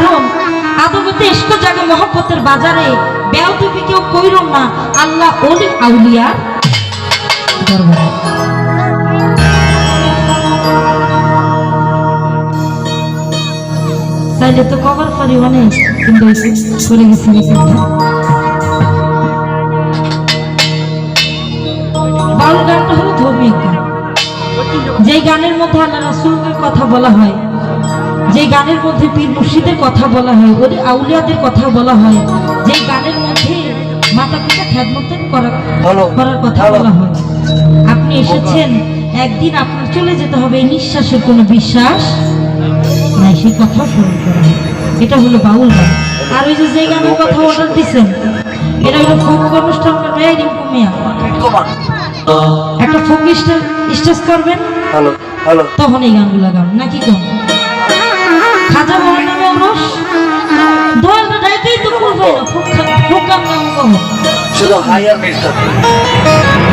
কারণ আদবতে ইস্ক জাগে মহব্বতের বাজারে। বেয়াদবি কেউ কইরম না আল্লাহ ওলি আউলিয়া। দরবারে। চাইলে তো কভার করি অনেক কিন্তু করে গেছি যে। গানের মধ্যে আল্লাহ রাসুলের কথা বলা হয় যে গানের মধ্যে পীর মুর্শিদের কথা বলা হয় ওই আউলিয়াদের কথা বলা হয় যে গানের মধ্যে মাতা পিতা খ্যাতমতের করা করার কথা বলা। হয়। আপনি এসেছেন একদিন আপনার চলে যেতে হবে এই নিঃশ্বাসের কোনো বিশ্বাস নাই সেই কথা স্মরণ করা। এটা হলো বাউল গান। আর ওই যে যে গানের কথা অর্ডার দিচ্ছেন এটা হলো ফোক অনুষ্ঠান করবে রিঙ্কু মিয়া? একটা ফোক স্টেজ করবেন? Hello hello. তখন এই গানগুলো গান নাকি কম to the higher mystery.